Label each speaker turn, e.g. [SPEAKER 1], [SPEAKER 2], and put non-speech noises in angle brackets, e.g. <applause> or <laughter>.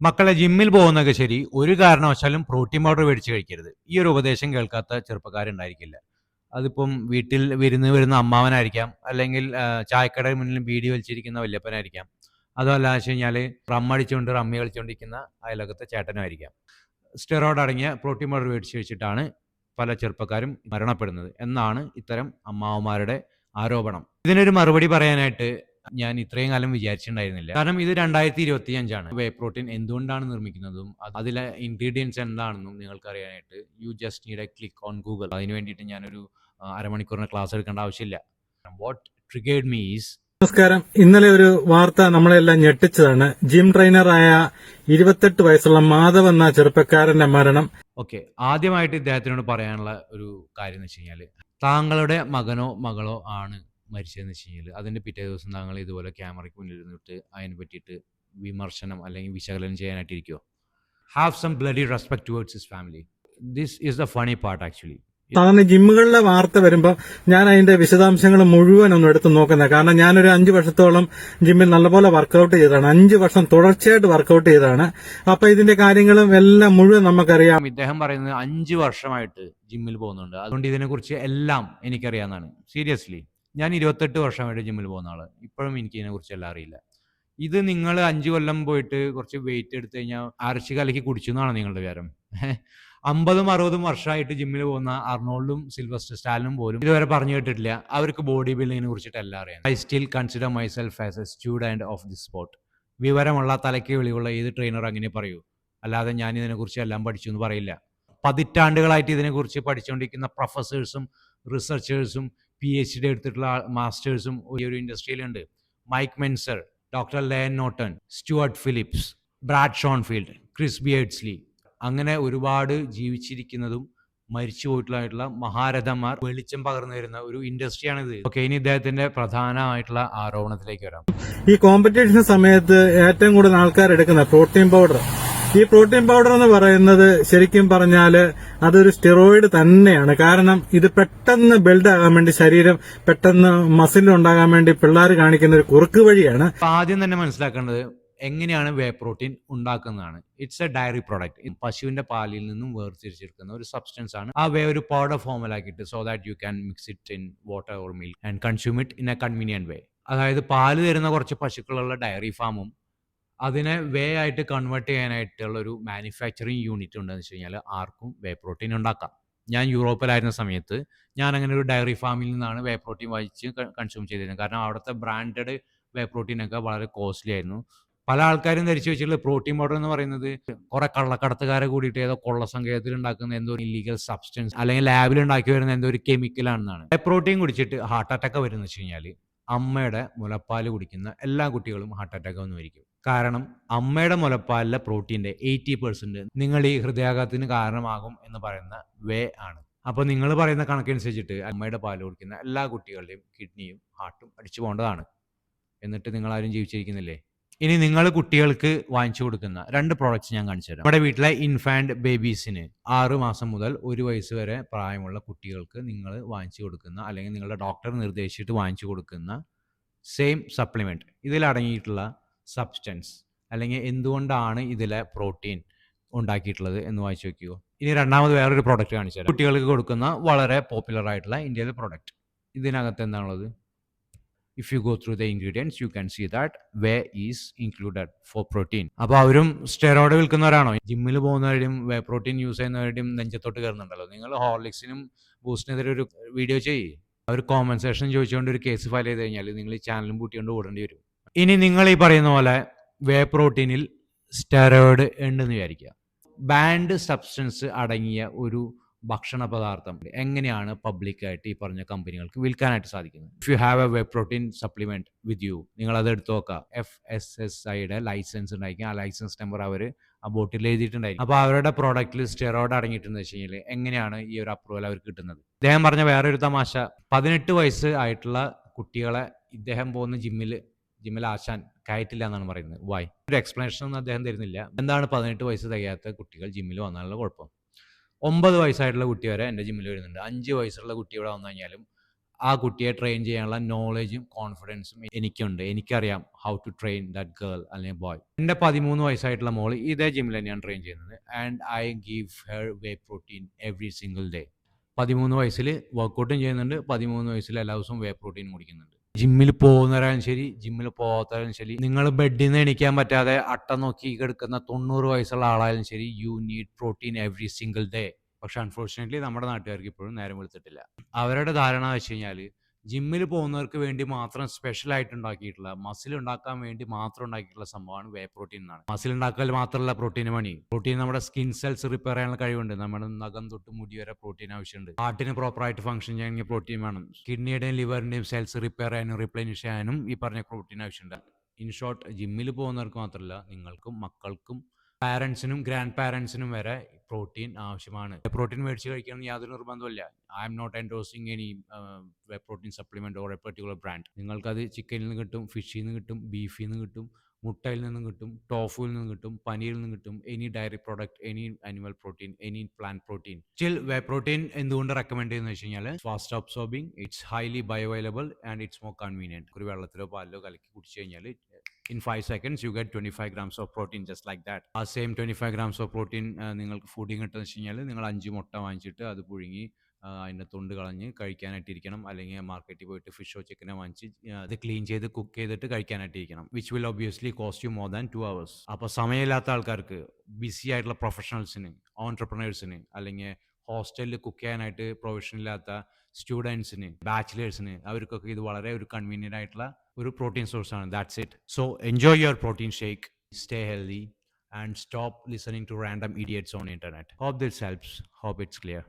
[SPEAKER 1] മക്കളെ ജിമ്മിൽ പോകുന്നതൊക്കെ ശരി. ഒരു കാരണവശാലും പ്രോട്ടീൻ പൗഡർ മേടിച്ച് കഴിക്കരുത്. ഈ ഒരു ഉപദേശം കേൾക്കാത്ത ചെറുപ്പക്കാരുണ്ടായിരിക്കില്ല. അതിപ്പം വീട്ടിൽ വിരുന്ന് വരുന്ന അമ്മാവനായിരിക്കാം. അല്ലെങ്കിൽ ചായക്കട മുന്നിൽ ബീഡി വലിച്ചിരിക്കുന്ന വല്യപ്പനായിരിക്കാം. അതല്ല വെച്ച് കഴിഞ്ഞാൽ റമ്മടിച്ചുകൊണ്ട് റമ്മി കളിച്ചുകൊണ്ടിരിക്കുന്ന അയലകത്തെ ചേട്ടനുമായിരിക്കാം. സ്റ്റെറോയിഡ് അടങ്ങിയ പ്രോട്ടീൻ പൗഡർ മേടിച്ച് വെച്ചിട്ടാണ് പല ചെറുപ്പക്കാരും മരണപ്പെടുന്നത്. എന്നാണ് ഇത്തരം അമ്മാവന്മാരുടെ ആരോപണം. ഇതിനൊരു മറുപടി പറയാനായിട്ട് ഞാൻ ഇത്രയും കാലം വിചാരിച്ചിട്ടുണ്ടായിരുന്നില്ല. കാരണം ഇത് രണ്ടായിരത്തി ഇരുപത്തി അഞ്ചാണ് വേ പ്രോട്ടീൻ എന്തുകൊണ്ടാണ് നിർമ്മിക്കുന്നതും അതിലെ ഇൻഗ്രീഡിയൻസ് എന്താണെന്നും നിങ്ങൾക്ക് അറിയാനായിട്ട് you just need a click on Google അതിന് വേണ്ടിയിട്ട് ഞാനൊരു അരമണിക്കൂറിന് ക്ലാസ് എടുക്കേണ്ട ആവശ്യമില്ല. വാട്ട് ട്രിഗേഡ് മീസ്
[SPEAKER 2] നമസ്കാരം. ഇന്നലെ ഒരു വാർത്ത നമ്മളെല്ലാം ഞെട്ടിച്ചതാണ്. ജിം ട്രെയിനറായ ഇരുപത്തെട്ട് വയസ്സുള്ള മാധവ് എന്ന ചെറുപ്പക്കാരന്റെ മരണം.
[SPEAKER 1] ഓക്കെ ആദ്യമായിട്ട് ഇദ്ദേഹത്തിനോട് പറയാനുള്ള ഒരു കാര്യം എന്ന് വെച്ച് കഴിഞ്ഞാൽ താങ്കളുടെ മകനോ മകളോ ആണ് മരിച്ചതെന്ന് വെച്ച് കഴിഞ്ഞാൽ അതിന്റെ പിറ്റേ ദിവസം താങ്കൾ ഇതുപോലെ ക്യാമറയ്ക്ക് മുന്നിൽ ഇരുന്നിട്ട് അതിനെ പറ്റിയിട്ട് വിമർശനം അല്ലെങ്കിൽ വിശകലനം ചെയ്യാനായിട്ടിരിക്കുമോ have some bloody respect towards his family this is the funny part actually
[SPEAKER 2] സാധാരണ ജിമ്മുകളിലെ വാർത്ത വരുമ്പോൾ ഞാൻ അതിന്റെ വിശദാംശങ്ങൾ മുഴുവൻ ഒന്ന് എടുത്ത് നോക്കുന്നത്. കാരണം ഞാനൊരു അഞ്ച് വർഷത്തോളം ജിമ്മിൽ നല്ലപോലെ വർക്കൗട്ട് ചെയ്തതാണ്. അഞ്ച് വർഷം തുടർച്ചയായിട്ട് വർക്കൗട്ട് ചെയ്തതാണ്. അപ്പൊ ഇതിന്റെ കാര്യങ്ങളും എല്ലാം മുഴുവൻ നമുക്കറിയാം.
[SPEAKER 1] ഇദ്ദേഹം പറയുന്നത് അഞ്ച് വർഷമായിട്ട് ജിമ്മിൽ പോകുന്നുണ്ട്. അതുകൊണ്ട് ഇതിനെക്കുറിച്ച് എല്ലാം എനിക്കറിയാവുന്നതാണ്. സീരിയസ്ലി ഞാൻ ഇരുപത്തെട്ട് വർഷമായിട്ട് ജിമ്മിൽ പോകുന്ന ആൾ. ഇപ്പോഴും എനിക്ക് ഇതിനെക്കുറിച്ച് എല്ലാം അറിയില്ല. ഇത് നിങ്ങൾ അഞ്ച് കൊല്ലം പോയിട്ട് കുറച്ച് വെയിറ്റ് എടുത്തു കഴിഞ്ഞാൽ അരച്ച് കലക്കി കുടിച്ചു എന്നാണ് നിങ്ങളുടെ വിചാരം? <laughs> അമ്പതും അറുപതും വർഷമായിട്ട് ജിമ്മിൽ പോകുന്ന അർണോൾഡും സിൽവസ്റ്റർ സ്റ്റാലിനും പോലും ഇതുവരെ പറഞ്ഞു കേട്ടിട്ടില്ല. അവർക്ക് ബോഡി ബിൽഡിങ്ങിനെ കുറിച്ചിട്ട് എല്ലാം അറിയാം. I still consider myself as a student of this sport വിവരമുള്ള തലയ്ക്ക് വെളിവുള്ള ഏത് ട്രെയിനർ അങ്ങനെ പറയൂ. അല്ലാതെ ഞാൻ ഇതിനെക്കുറിച്ച് എല്ലാം പഠിച്ചു എന്ന് പറയില്ല. പതിറ്റാണ്ടുകളായിട്ട് ഇതിനെക്കുറിച്ച് പഠിച്ചുകൊണ്ടിരിക്കുന്ന പ്രൊഫസേഴ്സും റിസർച്ചേഴ്സും പി എച്ച് ഡി എടുത്തിട്ടുള്ള മാസ്റ്റേഴ്സും ഈ ഒരു ഇൻഡസ്ട്രിയിലുണ്ട് Mike Mentzer doctor Layne Norton Stuart Phillips Brad Schoenfeld Chris Beardsley അങ്ങനെ ഒരുപാട് ജീവിച്ചിരിക്കുന്നതും മരിച്ചു പോയിട്ടുള്ളതായിട്ടുള്ള മഹാരഥന്മാർ വെളിച്ചം പകർന്നു വരുന്ന ഒരു ഇൻഡസ്ട്രിയാണിത് ഓക്കെ ഇനി ഇദ്ദേഹത്തിന്റെ പ്രധാനമായിട്ടുള്ള ആരോപണത്തിലേക്ക് വരാം.
[SPEAKER 2] ഈ കോമ്പറ്റീഷൻ സമയത്ത് ഏറ്റവും കൂടുതൽ ആൾക്കാർ എടുക്കുന്ന പ്രോട്ടീൻ പൗഡർ ഈ പ്രോട്ടീൻ പൗഡർ എന്ന് പറയുന്നത് ശരിക്കും പറഞ്ഞാൽ അതൊരു സ്റ്റിറോയിഡ് തന്നെയാണ്. കാരണം ഇത് പെട്ടെന്ന് ബിൽഡ് ആകാൻ വേണ്ടി ശരീരം പെട്ടെന്ന് മസിൽ ഉണ്ടാകാൻ വേണ്ടി പിള്ളേർ കാണിക്കുന്ന ഒരു കുറുക്ക് വഴിയാണ്.
[SPEAKER 1] ആദ്യം തന്നെ മനസ്സിലാക്കേണ്ടത് എങ്ങനെയാണ് വേ പ്രോട്ടീൻ ഉണ്ടാക്കുന്നതാണ്. ഇറ്റ്സ് എ ഡയറി പ്രോഡക്റ്റ് പശുവിന്റെ പാലിൽ നിന്നും വേർതിരിച്ചെടുക്കുന്ന ഒരു സബ്സ്റ്റൻസ് ആണ്. ആ വേ ഒരു powder ഫോമിലാക്കിയിട്ട് so that you can mix it in water or milk and consume it in a convenient way അതായത് പാൽ തരുന്ന കുറച്ച് പശുക്കളുള്ള ഡയറി ഫാമും അതിനെ വേ ആയിട്ട് കൺവേർട്ട് ചെയ്യാനായിട്ടുള്ള ഒരു മാനുഫാക്ചറിങ് യൂണിറ്റ് ഉണ്ടെന്ന് വെച്ച് കഴിഞ്ഞാൽ ആർക്കും വേ പ്രോട്ടീൻ ഉണ്ടാക്കാം. ഞാൻ യൂറോപ്പിലായിരുന്ന സമയത്ത് ഞാൻ അങ്ങനെ ഒരു ഡയറി ഫാമിൽ നിന്നാണ് വേ പ്രോട്ടീൻ വാങ്ങിച്ച് കൺസ്യൂം ചെയ്തിരുന്നത്. കാരണം അവിടുത്തെ ബ്രാൻഡഡ് വേ പ്രോട്ടീൻ ഒക്കെ വളരെ കോസ്റ്റ്ലി ആയിരുന്നു. പല ആൾക്കാരും ധരിച്ചു വെച്ചിട്ടുള്ള പ്രോട്ടീൻ പൗഡർ എന്ന് പറയുന്നത് കുറെ കള്ളക്കടത്തുകാരെ കൂടിയിട്ട് ഏതോ കൊള്ള സംഘത്തിൽ ഉണ്ടാക്കുന്ന എന്തോ ഒരു ഇല്ലീഗൽ സബ്സ്റ്റൻസ് അല്ലെങ്കിൽ ലാബിൽ ഉണ്ടാക്കി വരുന്ന എന്തോ ഒരു കെമിക്കലാണെന്നാണ് പ്രോട്ടീൻ കുടിച്ചിട്ട് ഹാർട്ട് അറ്റാക്ക് വരുന്ന വെച്ച് കഴിഞ്ഞാൽ അമ്മയുടെ മുലപ്പാൽ കുടിക്കുന്ന എല്ലാ കുട്ടികളും ഹാർട്ട് അറ്റാക്ക് വന്നുമായിരിക്കും കാരണം അമ്മയുടെ മുലപ്പാലിലെ പ്രോട്ടീന്റെ എയ്റ്റി പെർസെന്റ് നിങ്ങൾ ഈ ഹൃദയാഘാതത്തിന് കാരണമാകും എന്ന് പറയുന്ന വേ ആണ്. അപ്പോൾ നിങ്ങൾ പറയുന്ന കണക്കനുസരിച്ചിട്ട് അമ്മയുടെ പാൽ കുടിക്കുന്ന എല്ലാ കുട്ടികളുടെയും കിഡ്നിയും ഹാർട്ടും അടിച്ചു പോകേണ്ടതാണ്. എന്നിട്ട് നിങ്ങൾ ആരും ജീവിച്ചിരിക്കുന്നില്ലേ? ഇനി നിങ്ങൾ കുട്ടികൾക്ക് വാങ്ങിച്ചു കൊടുക്കുന്ന രണ്ട് പ്രോഡക്റ്റ്സ് ഞാൻ കാണിച്ചു തരാം. നമ്മുടെ വീട്ടിലെ ഇൻഫാന്റ് ബേബീസിന് ആറ് മാസം മുതൽ ഒരു വയസ്സ് വരെ പ്രായമുള്ള കുട്ടികൾക്ക് നിങ്ങൾ വാങ്ങിച്ചു കൊടുക്കുന്ന അല്ലെങ്കിൽ നിങ്ങളുടെ ഡോക്ടർ നിർദ്ദേശിച്ചിട്ട് വാങ്ങിച്ചു കൊടുക്കുന്ന സെയിം സപ്ലിമെന്റ് ഇതിലടങ്ങിയിട്ടുള്ള സബ്സ്റ്റൻസ് അല്ലെങ്കിൽ എന്തുകൊണ്ടാണ് ഇതിലെ പ്രോട്ടീൻ ഉണ്ടാക്കിയിട്ടുള്ളത് എന്ന് വായിച്ചു നോക്കിയോ ഇനി രണ്ടാമത് വേറൊരു പ്രോഡക്റ്റ് കാണിച്ചു തരാം. കുട്ടികൾക്ക് കൊടുക്കുന്ന വളരെ പോപ്പുലർ ആയിട്ടുള്ള ഇന്ത്യയിലെ പ്രോഡക്റ്റ് ഇതിനകത്ത് എന്താണുള്ളത്? If you go through the ingredients you can see that whey is included for protein അപ്പോൾ അവരും സ്റ്റെറോയിഡ് വിൽക്കുന്നവരാണോ? ജിമ്മിൽ പോകുന്നവരുടെയും വേ പ്രോട്ടീൻ യൂസ് ചെയ്യുന്നവരുടെയും നെഞ്ചത്തോട്ട് കയറുന്നുണ്ടല്ലോ. നിങ്ങൾ ഹോർലിക്സിനും ബൂസ്റ്റിനെതിരെ ഒരു വീഡിയോ ചെയ്യ്. അവർ കോമ്പൻസേഷൻ ചോദിച്ചുകൊണ്ട് ഒരു കേസ് ഫയൽ ചെയ്ത് കഴിഞ്ഞാൽ നിങ്ങൾ ഈ ചാനലും പൂട്ടിക്കൊണ്ട് ഓടേണ്ടി വരും. ഇനി നിങ്ങൾ ഈ പറയുന്ന പോലെ വേ പ്രോട്ടീനിൽ സ്റ്റെറോയിഡ് ഉണ്ടെന്ന് വിചാരിക്കുക. ബാൻഡ് സബ്സ്റ്റൻസ് അടങ്ങിയ ഒരു ഭക്ഷണ പദാർത്ഥം എങ്ങനെയാണ് പബ്ലിക്കായിട്ട് ഈ പറഞ്ഞ കമ്പനികൾക്ക് വിൽക്കാനായിട്ട് സാധിക്കുന്നത്? If you have a whey protein supplement with you നിങ്ങൾ അത് എടുത്തു നോക്കുക. എഫ് എസ് എസ് ഐയുടെ ലൈസൻസ് ഉണ്ടായിരിക്കും. ആ ലൈസൻസ് നമ്പർ അവർ ആ ബോട്ടിൽ എഴുതിയിട്ടുണ്ടായിരിക്കും. അപ്പോൾ അവരുടെ പ്രോഡക്റ്റിൽ സ്റ്റെറോയിഡ് അടങ്ങിയിട്ടുണ്ടെന്ന് വെച്ച് കഴിഞ്ഞാൽ എങ്ങനെയാണ് ഈ ഒരു അപ്രൂവൽ അവർക്ക് കിട്ടുന്നത്? ഇദ്ദേഹം പറഞ്ഞ വേറൊരു തമാശ. പതിനെട്ട് വയസ്സ് ആയിട്ടുള്ള കുട്ടികളെ ഇദ്ദേഹം പോകുന്ന ജിമ്മിൽ ജിമ്മിൽ ആശാൻ കയറ്റില്ല എന്നാണ് പറയുന്നത്. വൈ ഒരു എക്സ്പ്ലനേഷൻ ഒന്നും അദ്ദേഹം തരുന്നില്ല. എന്താണ് പതിനെട്ട് വയസ്സ് തികയാത്ത കുട്ടികൾ ജിമ്മിൽ വന്നാലുള്ള കുഴപ്പം? ഒമ്പത് വയസ്സായിട്ടുള്ള കുട്ടി വരെ എന്റെ ജിമ്മിൽ വരുന്നുണ്ട്. അഞ്ച് വയസ്സുള്ള കുട്ടി ഇവിടെ വന്നു കഴിഞ്ഞാലും ആ കുട്ടിയെ ട്രെയിൻ ചെയ്യാനുള്ള നോളജും കോൺഫിഡൻസും എനിക്കുണ്ട്. എനിക്കറിയാം how to train that girl അല്ലെങ്കിൽ ബോയ് എന്റെ പതിമൂന്ന് വയസ്സായിട്ടുള്ള മോൾ ഇതേ ജിമ്മിൽ തന്നെയാണ് ട്രെയിൻ ചെയ്യുന്നത്. And I give her whey protein every single day പതിമൂന്ന് വയസ്സിൽ വർക്കൗട്ടും ചെയ്യുന്നുണ്ട്. പതിമൂന്ന് വയസ്സിൽ എല്ലാ ദിവസവും വേ പ്രോട്ടീൻ കുടിക്കുന്നുണ്ട്. ജിമ്മിൽ പോകുന്നവരായാലും ശരി ജിമ്മിൽ പോകാത്തവരായാലും ശരി നിങ്ങൾ ബെഡിൽ നിന്ന് എണീക്കാൻ പറ്റാതെ അട്ട നോക്കി കിടക്കുന്ന തൊണ്ണൂറ് വയസ്സുള്ള ആളായാലും ശരി you need protein every single day പക്ഷെ അൺഫോർച്ചുനേറ്റ്ലി നമ്മുടെ നാട്ടുകാർക്ക് ഇപ്പോഴും നേരം വെളുത്തിട്ടില്ല. അവരുടെ ധാരണ വെച്ച് കഴിഞ്ഞാൽ ജിമ്മിൽ പോകുന്നവർക്ക് വേണ്ടി മാത്രം സ്പെഷ്യൽ ആയിട്ട് ഉണ്ടാക്കിയിട്ടുള്ള മസിൽ ഉണ്ടാക്കാൻ വേണ്ടി മാത്രം ഉണ്ടാക്കിയിട്ടുള്ള സംഭവമാണ് വേ പ്രോട്ടീൻ എന്നാണ്. മസിൽ ഉണ്ടാക്കൽ മാത്രമല്ല പ്രോട്ടീൻ പണി. പ്രോട്ടീൻ നമ്മുടെ സ്കിൻ സെൽസ് റിപ്പയർ ചെയ്യാനുള്ള കഴിവുണ്ട്. നമ്മുടെ നഖം തൊട്ട് മുടി വരെ പ്രോട്ടീൻ ആവശ്യമുണ്ട്. ഹാർട്ടിന് പ്രോപ്പർ ആയിട്ട് ഫംഗ്ഷൻ ചെയ്യണമെങ്കിൽ പ്രോട്ടീൻ വേണം. കിഡ്നിയുടെയും ലിവറിന്റെയും സെൽസ് റിപ്പയർ ചെയ്യാനും റീപ്ലേനിഷ് ചെയ്യാനും ഈ പറഞ്ഞ പ്രോട്ടീൻ ആവശ്യമുണ്ട്. ഇൻ ഷോർട്ട് ജിമ്മിൽ പോകുന്നവർക്ക് മാത്രമല്ല നിങ്ങൾക്കും മക്കൾക്കും പാരൻസിനും ഗ്രാൻഡ് പാരൻസിനും വരെ പ്രോട്ടീൻ ആവശ്യമാണ്. പ്രോട്ടീൻ മേടിച്ച് കഴിക്കണം യാതൊരു നിർബന്ധമില്ല I'm not endorsing any protein supplement or a particular brand നിങ്ങൾക്കത് ചിക്കനിൽ നിന്ന് കിട്ടും ഫിഷിൽ നിന്ന് കിട്ടും ബീഫിൽ നിന്ന് കിട്ടും മുട്ടയിൽ നിന്നും കിട്ടും ടോഫുവിൽ നിന്നും കിട്ടും പനീരിൽ നിന്നും കിട്ടും any dairy product any animal protein any plant protein still whey protein എന്തുകൊണ്ട് റെക്കമെൻഡ് ചെയ്യുന്നത് വെച്ച് കഴിഞ്ഞാൽ fast absorbing it's highly bioavailable and it's more convenient ഒരു വെള്ളത്തിലോ പാലിലോ കലക്കി കുടിച്ചു കഴിഞ്ഞാൽ in five seconds you get twenty five grams of protein just like that ആ same twenty five grams of protein നിങ്ങൾക്ക് ഫുഡിങ് കിട്ടുന്ന വെച്ച് കഴിഞ്ഞാൽ നിങ്ങൾ അഞ്ച് മുട്ട വാങ്ങിച്ചിട്ട് അത് പുഴുങ്ങി അതിന്റെ തൊണ്ട് കളഞ്ഞ് കഴിക്കാനായിട്ടിരിക്കണം. അല്ലെങ്കിൽ മാർക്കറ്റിൽ പോയിട്ട് ഫിഷോ ചിക്കനോ വാങ്ങിച്ച് അത് ക്ലീൻ ചെയ്ത് കുക്ക് ചെയ്തിട്ട് കഴിക്കാനായിട്ടിരിക്കണം. Which will obviously cost you more than two hours അപ്പോൾ സമയമില്ലാത്ത ആൾക്കാർക്ക് ബിസി ആയിട്ടുള്ള പ്രൊഫഷണൽസിന് ഓൺടർപ്രണേഴ്സിന് അല്ലെങ്കിൽ ഹോസ്റ്റലിൽ കുക്ക് ചെയ്യാനായിട്ട് പ്രൊവിഷൻ ഇല്ലാത്ത സ്റ്റുഡൻസിന് ബാച്ചിലേഴ്സിന് അവർക്കൊക്കെ ഇത് വളരെ ഒരു കൺവീനിയന്റ് ആയിട്ടുള്ള ഒരു പ്രോട്ടീൻ സോഴ്സ് ആണ്. That's it so enjoy your protein shake stay healthy and stop listening to random idiots on internet hope this helps hope it's clear